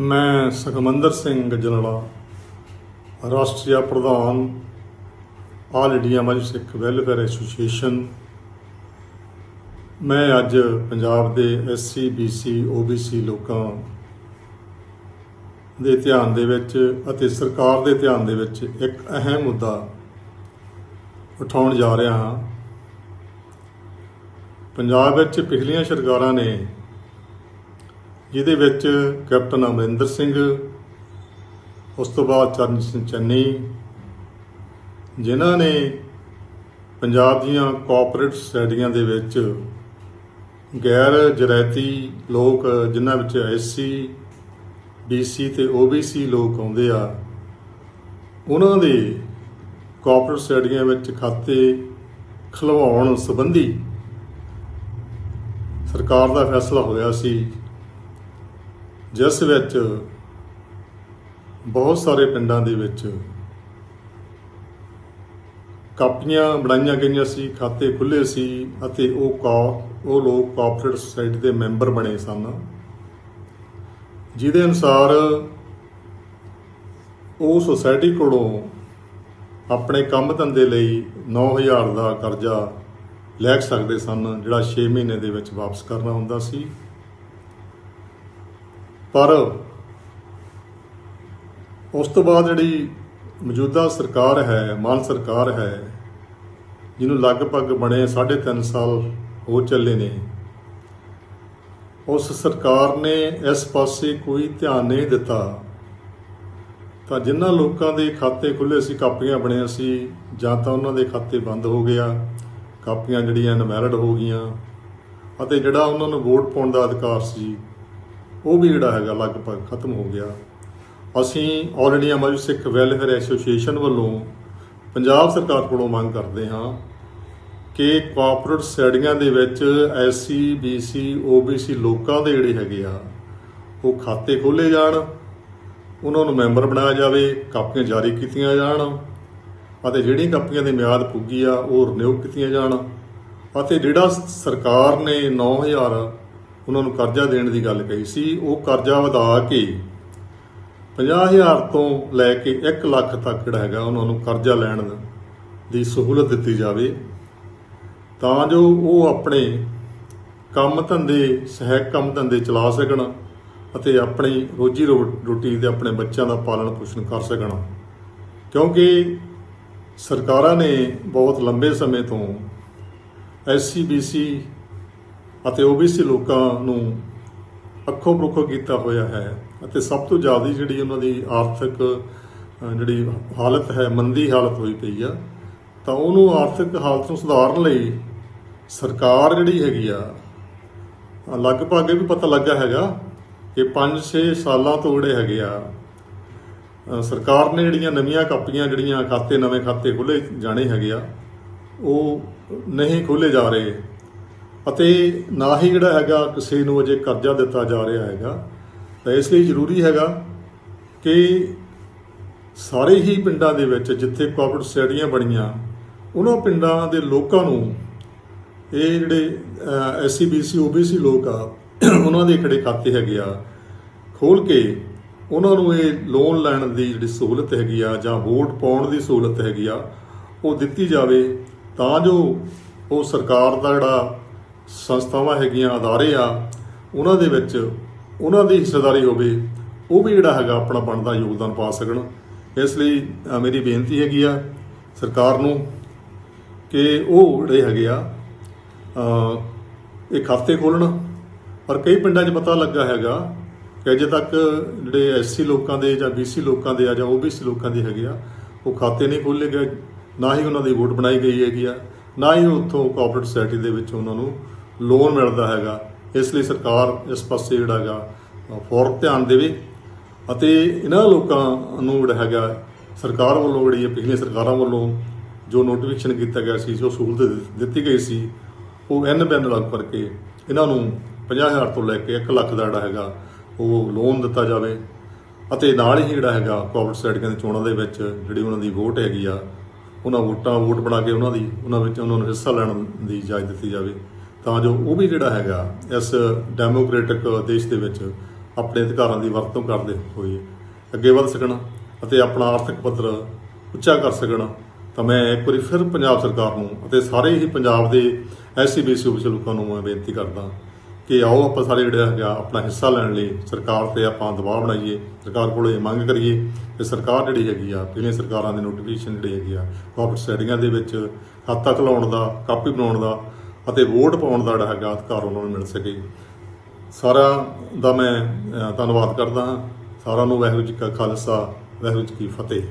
ਮੈਂ ਸੁਖਮੰਦਰ ਸਿੰਘ ਜਨਲਾ ਰਾਸ਼ਟਰੀ ਪ੍ਰਧਾਨ, all India Majlis Sikh welfare association. ਮੈਂ ਅੱਜ ਪੰਜਾਬ ਦੇ ਐਸਸੀ, ਬੀਸੀ, ਓਬੀਸੀ ਲੋਕਾਂ ਦੇ ਧਿਆਨ ਦੇ ਵਿੱਚ ਅਤੇ ਸਰਕਾਰ ਦੇ ਧਿਆਨ ਦੇ ਵਿੱਚ ਇੱਕ ਅਹਿਮ ਮੁੱਦਾ ਉਠਾਉਣ ਜਾ ਰਿਹਾ ਹਾਂ। ਪੰਜਾਬ ਵਿੱਚ ਪਿਛਲੀਆਂ ਸਰਕਾਰਾਂ ਨੇ ਜਿਹਦੇ ਵਿੱਚ ਕੈਪਟਨ ਅਮਰਿੰਦਰ ਸਿੰਘ, ਉਸ ਤੋਂ ਬਾਅਦ ਚਰਨ ਸਿੰਘ ਚੰਨੀ, ਜਿਨ੍ਹਾਂ ਨੇ ਪੰਜਾਬ ਦੀਆਂ ਕੋਆਪਰੇਟ ਸੋਸਾਇਟੀਆਂ ਦੇ ਵਿੱਚ ਗੈਰ ਜਰਾਇਤੀ ਲੋਕ, ਜਿਨ੍ਹਾਂ ਵਿੱਚ ਐਸਸੀ ਬੀਸੀ ਤੇ ਓਬੀਸੀ ਲੋਕ ਆਉਂਦੇ ਆ, ਉਹਨਾਂ ਦੇ ਕੋਆਪਰੇਟ ਸੋਸਾਇਟੀਆਂ ਵਿੱਚ ਖਾਤੇ ਖਲਵਾਉਣ ਸੰਬੰਧੀ ਸਰਕਾਰ ਦਾ ਫੈਸਲਾ ਹੋਇਆ ਸੀ। ਜਿਸ ਵਿੱਚ ਬਹੁਤ ਸਾਰੇ ਪਿੰਡਾਂ ਦੇ ਵਿੱਚ ਕਾਪੀਆਂ ਬਣਾਈਆਂ ਗਈਆਂ ਸੀ, ਖਾਤੇ ਖੁੱਲੇ ਸੀ ਅਤੇ ਉਹ ਕਾ, ਉਹ ਲੋਕ ਕੋਆਪਰੇਟ ਸੁਸਾਇਟੀ ਦੇ ਮੈਂਬਰ ਬਣੇ ਸਨ। ਜਿਹਦੇ ਅਨੁਸਾਰ ਉਹ ਸੁਸਾਇਟੀ ਕੋਲੋਂ ਆਪਣੇ ਕੰਮ ਧੰਦੇ ਲਈ 9000 ਦਾ ਕਰਜ਼ਾ ਲੈ ਸਕਦੇ ਸਨ, ਜਿਹੜਾ 6 ਮਹੀਨੇ ਦੇ ਵਿੱਚ ਵਾਪਸ ਕਰਨਾ ਹੁੰਦਾ ਸੀ। ਪਰ ਉਸ ਤੋਂ ਬਾਅਦ ਜਿਹੜੀ ਮੌਜੂਦਾ ਸਰਕਾਰ ਹੈ, ਮਾਨ ਸਰਕਾਰ ਹੈ, ਜਿਹਨੂੰ ਲਗਭਗ ਬਣੇ 3.5 ਸਾਲ ਹੋ ਚੱਲੇ ਨੇ, ਉਸ ਸਰਕਾਰ ਨੇ ਇਸ ਪਾਸੇ ਕੋਈ ਧਿਆਨ ਨਹੀਂ ਦਿੱਤਾ। ਤਾਂ ਜਿਨ੍ਹਾਂ ਲੋਕਾਂ ਦੇ ਖਾਤੇ ਖੁੱਲੇ ਸੀ, ਕਾਪੀਆਂ ਬਣੀਆਂ ਸੀ, ਜਾਂ ਤਾਂ ਉਹਨਾਂ ਦੇ ਖਾਤੇ ਬੰਦ ਹੋ ਗਿਆ, ਕਾਪੀਆਂ ਜਿਹੜੀਆਂ ਇਨਵੈਲਿਡ ਹੋ ਗਈਆਂ, ਅਤੇ ਜਿਹੜਾ ਉਹਨਾਂ ਨੂੰ ਵੋਟ ਪਾਉਣ ਦਾ ਅਧਿਕਾਰ ਸੀ ਉਹ ਵੀ ਜਿਹੜਾ ਹੈਗਾ ਲਗਭਗ ਖਤਮ ਹੋ ਗਿਆ। ਅਸੀਂ all India Majlis Sikh welfare association ਵੱਲੋਂ ਪੰਜਾਬ ਸਰਕਾਰ ਕੋਲੋਂ ਮੰਗ ਕਰਦੇ ਹਾਂ ਕਿ ਕੋਆਪਰੇਟ ਸੈਡੀਆਂ ਦੇ ਵਿੱਚ ਐਸਸੀ ਬੀਸੀ ਓਬੀਸੀ ਲੋਕਾਂ ਦੇ ਜਿਹੜੇ ਹੈਗੇ ਆ, ਉਹ ਖਾਤੇ ਖੋਲੇ ਜਾਣ, ਉਹਨਾਂ ਨੂੰ ਮੈਂਬਰ ਬਣਾਇਆ ਜਾਵੇ, ਕਾਪੀਆਂ ਜਾਰੀ ਕੀਤੀਆਂ ਜਾਣ ਅਤੇ ਜਿਹੜੀਆਂ ਕਾਪੀਆਂ ਦੀ ਮਿਆਦ ਪੁੱਗੀ ਆ, ਉਹ ਰਿਨਿਊ ਕੀਤੀਆਂ ਜਾਣ ਅਤੇ ਜਿਹੜਾ ਸਰਕਾਰ ਨੇ 9000 ਉਹਨਾਂ ਨੂੰ ਕਰਜ਼ਾ ਦੇਣ ਦੀ ਗੱਲ ਕਹੀ ਸੀ, ਉਹ ਕਰਜ਼ਾ ਵਧਾ ਕੇ 50000 ਤੋਂ ਲੈ ਕੇ 1 ਲੱਖ ਤੱਕ ਜਿਹੜਾ ਹੈਗਾ ਉਹਨਾਂ ਨੂੰ ਕਰਜ਼ਾ ਲੈਣ ਦੀ ਸਹੂਲਤ ਦਿੱਤੀ ਜਾਵੇ, ਤਾਂ ਜੋ ਉਹ ਆਪਣੇ ਕੰਮ ਧੰਦੇ, ਸਹਾਇਕ ਕੰਮ ਧੰਦੇ ਚਲਾ ਸਕਣ ਅਤੇ ਆਪਣੀ ਰੋਜੀ ਰੋ- ਰੋਟੀ ਤੇ ਆਪਣੇ ਬੱਚਿਆਂ ਦਾ ਪਾਲਣ ਪੋਸ਼ਣ ਕਰ ਸਕਣ। ਕਿਉਂਕਿ ਸਰਕਾਰਾਂ ਨੇ ਬਹੁਤ ਲੰਬੇ ਸਮੇਂ ਤੋਂ ਐਸਸੀ ਬੀਸੀ ਅਤੇ ਓਬੀਸੀ ਲੋਕਾਂ ਨੂੰ ਅੱਖੋਂ ਪਰੋਖੋਂ ਕੀਤਾ ਹੋਇਆ ਹੈ। ਅਤੇ ਸਭ ਤੋਂ ਜ਼ਿਆਦਾ ਜਿਹੜੀ ਉਹਨਾਂ ਦੀ ਆਰਥਿਕ ਜਿਹੜੀ ਹਾਲਤ ਹੈ, ਮੰਦੀ ਹਾਲਤ ਹੋਈ ਪਈ ਆ, ਤਾਂ ਉਹਨੂੰ ਆਰਥਿਕ ਹਾਲਤ ਨੂੰ ਸੁਧਾਰਨ ਲਈ ਸਰਕਾਰ ਜਿਹੜੀ ਹੈਗੀ ਆ ਲਗਭਗ ਇਹ ਵੀ ਪਤਾ ਲੱਗਾ ਹੈਗਾ ਕਿ 5-6 ਸਾਲਾਂ ਤੋਂ ਜਿਹੜੇ ਹੈਗੇ ਆ ਸਰਕਾਰ ਨੇ ਜਿਹੜੀਆਂ ਨਵੀਆਂ ਕਾਪੀਆਂ, ਜਿਹੜੀਆਂ ਖਾਤੇ ਨਵੇਂ ਖਾਤੇ ਖੁੱਲੇ ਜਾਣੇ ਹੈਗੇ ਆ, ਉਹ ਨਹੀਂ ਖੋਲੇ ਜਾ ਰਹੇ। ਅਤੇ ਨਾ ਹੀ ਜਿਹੜਾ ਹੈਗਾ ਕਿਸੇ ਨੂੰ ਅਜੇ ਕਰਜ਼ਾ ਦਿੱਤਾ ਜਾ ਰਿਹਾ ਹੈਗਾ, ਤਾਂ ਇਸ ਲਈ ਜ਼ਰੂਰੀ ਹੈਗਾ ਕਿ ਸਾਰੇ ਹੀ ਪਿੰਡਾਂ ਦੇ ਵਿੱਚ ਜਿੱਥੇ ਕੋਆਪਰੇਟ ਸੋਸਾਇਟੀਆਂ ਬਣੀਆਂ, ਉਹਨਾਂ ਪਿੰਡਾਂ ਦੇ ਲੋਕਾਂ ਨੂੰ ਇਹ ਜਿਹੜੇ ਐਸਸੀ ਬੀਸੀ ਓਬੀਸੀ ਲੋਕ ਆ, ਉਹਨਾਂ ਦੇ ਖੜੇ ਖਾਤੇ ਹੈਗੇ ਆ, ਖੋਲ ਕੇ ਉਹਨਾਂ ਨੂੰ ਇਹ ਲੋਨ ਲੈਣ ਦੀ ਜਿਹੜੀ ਸਹੂਲਤ ਹੈਗੀ ਆ ਜਾਂ ਵੋਟ ਪਾਉਣ ਦੀ ਸਹੂਲਤ ਹੈਗੀ ਆ, ਉਹ ਦਿੱਤੀ ਜਾਵੇ ਤਾਂ ਜੋ ਉਹ ਸਰਕਾਰ ਦਾ ਜਿਹੜਾ ਸੰਸਥਾਵਾਂ ਹੈਗੀਆਂ ਅਦਾਰੇ ਆ ਉਹਨਾਂ ਦੇ ਵਿੱਚ ਉਹਨਾਂ ਦੀ ਹਿੱਸੇਦਾਰੀ ਹੋਵੇ ਉਹ ਵੀ ਜਿਹੜਾ ਹੈਗਾ ਆਪਣਾ ਬਣਦਾ ਯੋਗਦਾਨ ਪਾ ਸਕਣ। ਇਸ ਲਈ ਮੇਰੀ ਬੇਨਤੀ ਹੈਗੀ ਆ ਸਰਕਾਰ ਨੂੰ ਕਿ ਉਹ ਜਿਹੜੇ ਹੈਗੇ ਆ ਅ, ਇਹ ਖਾਤੇ ਖੋਲਣ ਪਰ ਕਈ ਪਿੰਡਾਂ 'ਚ ਪਤਾ ਲੱਗਾ ਹੈਗਾ ਕਿ ਅਜੇ ਤੱਕ ਜਿਹੜੇ ਐਸਸੀ ਲੋਕਾਂ ਦੇ ਜਾਂ ਬੀਸੀ ਲੋਕਾਂ ਦੇ ਆ ਜਾਂ ਓਬੀਸੀ ਲੋਕਾਂ ਦੇ ਹੈਗੇ ਆ ਉਹ ਖਾਤੇ ਨਹੀਂ ਖੋਲ੍ਹੇ ਗਏ। ਨਾ ਹੀ ਉਹਨਾਂ ਦੀ ਵੋਟ ਬਣਾਈ ਗਈ ਹੈਗੀ ਆ ਨਾ ਹੀ ਉੱਥੋਂ ਕੋਆਪਰੇਟ ਸੋਸਾਇਟੀ ਦੇ ਵਿੱਚ ਉਹਨਾਂ ਨੂੰ ਲੋਨ ਮਿਲਦਾ ਹੈਗਾ, ਇਸ ਲਈ ਸਰਕਾਰ ਇਸ ਪਾਸੇ ਜਿਹੜਾ ਹੈਗਾ ਫੌਰ ਧਿਆਨ ਦੇਵੇ ਅਤੇ ਇਹਨਾਂ ਲੋਕਾਂ ਨੂੰ ਜਿਹੜਾ ਹੈਗਾ, ਸਰਕਾਰ ਵੱਲੋਂ ਜਿਹੜੀ ਹੈ, ਪਿਛਲੀਆਂ ਸਰਕਾਰਾਂ ਵੱਲੋਂ ਜੋ ਨੋਟੀਫਿਕੇਸ਼ਨ ਕੀਤਾ ਗਿਆ ਸੀ, ਜੋ ਸਹੂਲਤ ਦਿੱਤ- ਦਿੱਤੀ ਗਈ ਸੀ, ਉਹ ਐਨ ਬੈਨ ਲਾਗੂ ਕਰਕੇ ਇਹਨਾਂ ਨੂੰ 50000 ਤੋਂ ਲੈ ਕੇ 1 ਲੱਖ ਦਾ ਜਿਹੜਾ ਹੈਗਾ, ਉਹ ਲੋਨ ਦਿੱਤਾ ਜਾਵੇ ਅਤੇ ਨਾਲ ਹੀ ਜਿਹੜਾ ਹੈਗਾ ਕੋਵਿਡ ਸਾਈਡਾਂ ਦੀ ਚੋਣਾਂ ਦੇ ਵਿੱਚ ਜਿਹੜੀ ਉਹਨਾਂ ਦੀ ਵੋਟ ਹੈਗੀ ਆ, ਉਹਨਾਂ ਵੋਟਾਂ, ਵੋਟ ਬਣਾ ਕੇ ਉਹਨਾਂ ਦੀ, ਉਹਨਾਂ ਵਿੱਚ ਉਹਨਾਂ ਨੂੰ ਹਿੱਸਾ ਲੈਣ ਦੀ ਇਜਾਜ਼ਤ ਦਿੱਤੀ ਜਾਵੇ। ਤਾਂ ਜੋ ਉਹ ਵੀ ਜਿਹੜਾ ਹੈਗਾ ਇਸ ਡੈਮੋਕ੍ਰੈਟਿਕ ਦੇਸ਼ ਦੇ ਵਿੱਚ ਆਪਣੇ ਅਧਿਕਾਰਾਂ ਦੀ ਵਰਤੋਂ ਕਰਦੇ ਹੋਏ ਅੱਗੇ ਵਧ ਸਕਣ ਅਤੇ ਆਪਣਾ ਆਰਥਿਕ ਪੱਧਰ ਉੱਚਾ ਕਰ ਸਕਣ। ਤਾਂ ਮੈਂ ਇੱਕ ਵਾਰੀ ਫਿਰ ਪੰਜਾਬ ਸਰਕਾਰ ਨੂੰ ਅਤੇ ਸਾਰੇ ਹੀ ਪੰਜਾਬ ਦੇ ਐਸਸੀਬੀਸੀ ਉਪਸ ਲੋਕਾਂ ਨੂੰ ਮੈਂ ਬੇਨਤੀ ਕਰਦਾ ਕਿ ਆਓ ਆਪਾਂ ਸਾਰੇ ਜਿਹੜਾ ਹੈਗਾ ਆਪਣਾ ਹਿੱਸਾ ਲੈਣ ਲਈ ਸਰਕਾਰ ਤੇ ਆਪਾਂ ਦਬਾਅ ਬਣਾਈਏ, ਸਰਕਾਰ ਕੋਲ ਇਹ ਮੰਗ ਕਰੀਏ ਕਿ ਸਰਕਾਰ ਜਿਹੜੀ ਹੈਗੀ ਆ, ਪਿਛਲੀਆਂ ਸਰਕਾਰਾਂ ਦੇ ਨੋਟੀਫਿਕੇਸ਼ਨ ਜਿਹੜੇ ਹੈਗੀ ਆ ਕਾਰਪੋਰੇਟ ਸਟੇਡੀਆਂ ਦੇ ਵਿੱਚ ਖਾਤਾ ਖੁਲਾਉਣ ਦਾ, ਕਾਪੀ ਬਣਾਉਣ ਦਾ ਅਤੇ ਵੋਟ ਪਾਉਣ ਦਾ ਜਿਹੜਾ ਹੈਗਾ ਅਧਿਕਾਰ ਉਹਨਾਂ ਨੂੰ ਮਿਲ ਸਕੇ। ਸਾਰਿਆਂ ਦਾ ਮੈਂ ਧੰਨਵਾਦ ਕਰਦਾ ਹਾਂ। ਸਾਰਿਆਂ ਨੂੰ ਵਾਹਿਗੁਰੂ ਜੀ ਕਾ ਖਾਲਸਾ, ਵਾਹਿਗੁਰੂ ਜੀ ਕੀ ਫਤਿਹ।